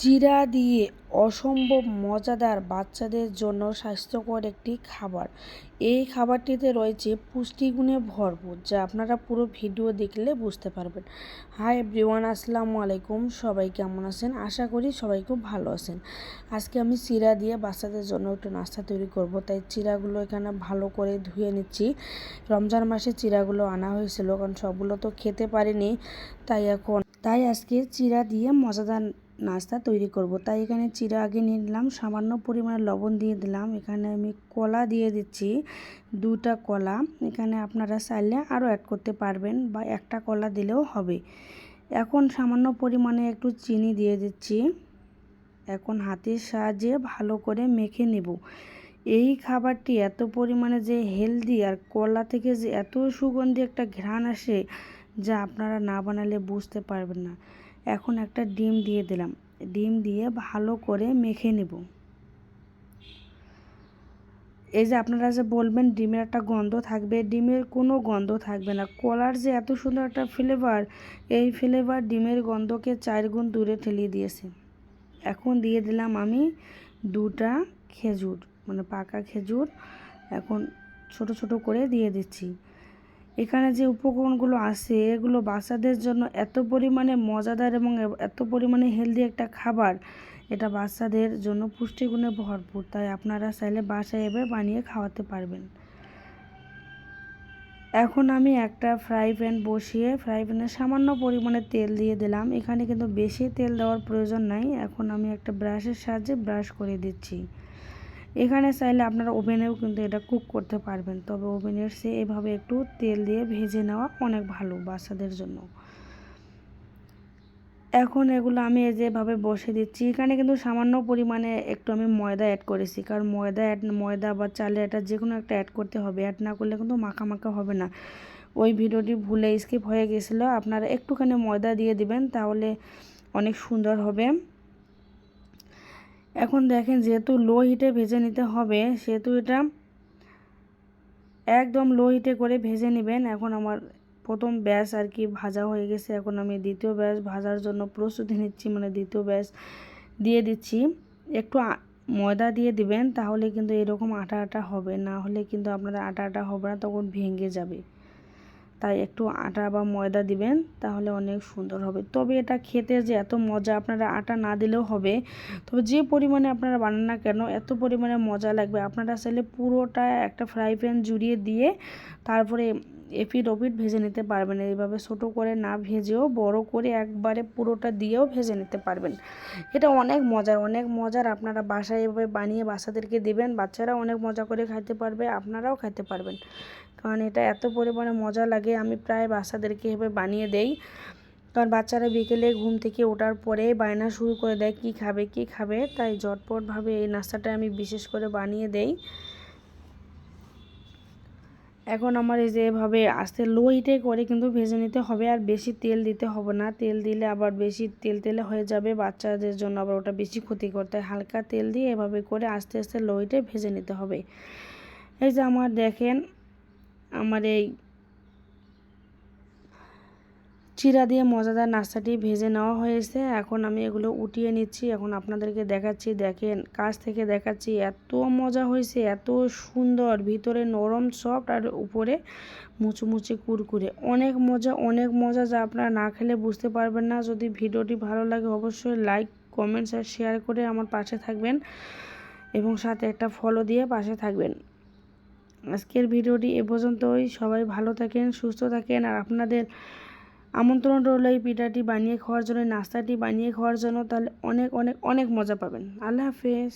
চিড়া দিয়ে অসম্ভব মজাদার বাচ্চাদের জন্য স্বাস্থ্যকর একটি খাবার। এই খাবারটিতে রয়েছে পুষ্টিগুণে ভরপুর, যা আপনারা পুরো ভিডিও দেখলে বুঝতে পারবেন। হাই এভরিওয়ান, আসসালামু আলাইকুম। সবাই কেমন আছেন? আশা করি সবাই খুব ভালো আছেন। আজকে আমি চিরা দিয়ে বাচ্চাদের জন্য একটু নাস্তা তৈরি করব, তাই চিড়াগুলো এখানে ভালো করে ধুয়ে নিচ্ছি। রমজান মাসে চিড়াগুলো আনা হয়েছিল, কারণ সবগুলো তো খেতে পারিনি, তাই এখন তাই আজকে চিড়া দিয়ে মজাদার নাস্তা তৈরি করব। তাই এখানে চিরা আগে নিয়ে নিলাম, সামান্য পরিমাণে লবণ দিয়ে দিলাম। এখানে আমি কলা দিয়ে দিচ্ছি, দুটা কলা। এখানে আপনারা চাইলে আরও অ্যাড করতে পারবেন বা একটা কলা দিলেও হবে। এখন সামান্য পরিমাণে একটু চিনি দিয়ে দিচ্ছি। এখন হাতের সাহায্যে ভালো করে মেখে নেব। এই খাবারটি এত পরিমাণে যে হেলদি আর কলা থেকে যে এত সুগন্ধি একটা ঘ্রাণ আসে, যা আপনারা না বানালে বুঝতে পারবেন না। এখন একটা ডিম দিয়ে দিলাম। ডিম দিয়ে ভালো করে মেখে নেব। এই যে আপনারা যে বলবেন ডিমের একটা গন্ধ থাকবে, ডিমের কোনো গন্ধ থাকবে না। কলার যে এত সুন্দর একটা ফ্লেভার এই ফ্লেভার ডিমের গন্ধকে চার গুণ দূরে ঠেলিয়ে দিয়েছে। এখন দিয়ে দিলাম আমি দুটা খেজুর মানে পাকা খেজুর। এখন ছোট ছোট করে দিয়ে দিচ্ছি। এখানে যে উপকরণগুলো আছে, এগুলো বাচ্চাদের জন্য এত পরিমাণে মজাদার এবং এত পরিমাণে হেলদি একটা খাবার। এটা বাচ্চাদের জন্য পুষ্টিগুণে ভরপুর, তাই আপনারা চাইলে বাসায় এবার বানিয়ে খাওয়াতে পারবেন। এখন আমি একটা ফ্রাই প্যান বসিয়ে ফ্রাই প্যানে সামান্য পরিমাণে তেল দিয়ে দিলাম। এখানে কিন্তু বেশি তেল দেওয়ার প্রয়োজন নাই। এখন আমি একটা ব্রাশের সাহায্যে ব্রাশ করে দিচ্ছি। এখানে চাইলে আপনারা ওভেনেও কিন্তু এটা কুক করতে পারবেন। তবে ওভেনের সে এভাবে একটু তেল দিয়ে ভেজে নেওয়া অনেক ভালো বাচ্চাদের জন্য। এখন এগুলো আমি যেভাবে বসে দিচ্ছি। এখানে কিন্তু সামান্য পরিমাণে একটু আমি ময়দা অ্যাড করেছি। কারণ ময়দা অ্যাড ময়দা বা চালে এটা যে কোনো একটা অ্যাড করতে হবে। অ্যাড না করলে কিন্তু মাখা মাখা হবে না। ওই ভিডিওটি ভুলে স্কিপ হয়ে গেছিল। আপনারা একটুখানি ময়দা দিয়ে দিবেন, তাহলে অনেক সুন্দর হবে। এখন দেখেন যেহেতু লো হিটে ভেজে নিতে হবে, সেহেতু এটা একদম লো হিটে করে ভেজে নেবেন। এখন আমার প্রথম ব্যাস আর কি ভাজা হয়ে গেছে। এখন আমি দ্বিতীয় ব্যাস ভাজার জন্য প্রস্তুতি নিচ্ছি মানে দ্বিতীয় ব্যাস দিয়ে দিচ্ছি। একটু ময়দা দিয়ে দিবেন, তাহলে কিন্তু এরকম আটা আটা হবে। না হলে কিন্তু আপনারা আটা আটা হবে না, তখন ভেঙে যাবে। তাই একটু আটা বা ময়দা দিবেন, তাহলে অনেক সুন্দর হবে। তবে এটা খেতে যে এত মজা আপনারা আটা না দিলেও হবে। তবে যে পরিমাণে আপনারা বানান না কেন, এত পরিমাণে মজা লাগবে। আপনারা চাইলে পুরোটা একটা ফ্রাই প্যান জুড়িয়ে দিয়ে তারপরে এপিট ওপিট ভেজে নিতে পারবেন। এইভাবে ছোটো করে না ভেজেও বড় করে একবারে পুরোটা দিয়েও ভেজে নিতে পারবেন। এটা অনেক মজার অনেক মজার। আপনারা বাসায় এভাবে বানিয়ে বাচ্চাদেরকে দেবেন, বাচ্চারা অনেক মজা করে খাইতে পারবে, আপনারাও খাইতে পারবেন। কারণ এটা এত পরিমাণে মজা লাগে, আমি প্রায় বাচ্চাদেরকে এভাবে বানিয়ে দেই। কারণ বাচ্চারা বিকেলে ঘুম থেকে ওঠার পরে বায়না শুরু করে দেয়, কি খাবে কি খাবে? তাই ঝটপটভাবে এই নাস্তাটা আমি বিশেষ করে বানিয়ে দেই। এখন আমার এই যে এভাবে আস্তে লো হিটে করে কিন্তু ভেজে নিতে হবে আর বেশি তেল দিতে হবে না। তেল দিলে আবার বেশি তেল তেলে হয়ে যাবে। বাচ্চাদের জন্য আবার ওটা বেশি ক্ষতি করতে হালকা তেল দিয়ে এভাবে করে আস্তে আস্তে লো হিটে ভেজে নিতে হবে। এই যে আমার দেখেন, আমার এই চিরা দিয়ে মজাদার নাস্তাটি ভেজে নেওয়া হয়েছে। এখন আমি এগুলো উঠিয়ে নিচ্ছি। এখন আপনাদেরকে দেখাচ্ছি। দেখেন, কাছ থেকে দেখাচ্ছি। এত মজা হয়েছে, এত সুন্দর। ভিতরে নরম, সফট আর উপরে মুচুমুচি কুরকুরে। অনেক মজা অনেক মজা যা আপনারা না খেলে বুঝতে পারবেন না। যদি ভিডিওটি ভালো লাগে, অবশ্যই লাইক, কমেন্টস আর শেয়ার করে আমার পাশে থাকবেন এবং সাথে একটা ফলো দিয়ে পাশে থাকবেন। আজকের ভিডিওটি এ পর্যন্তই। সবাই ভালো থাকেন, সুস্থ থাকেন। আর আপনাদের আমন্ত্রণ রইল এই পিঠাটি বানিয়ে খাওয়ার জন্য নাস্তাটি বানিয়ে খাওয়ার জন্য, তাহলে অনেক অনেক অনেক মজা পাবেন। আল্লাহ হাফেজ।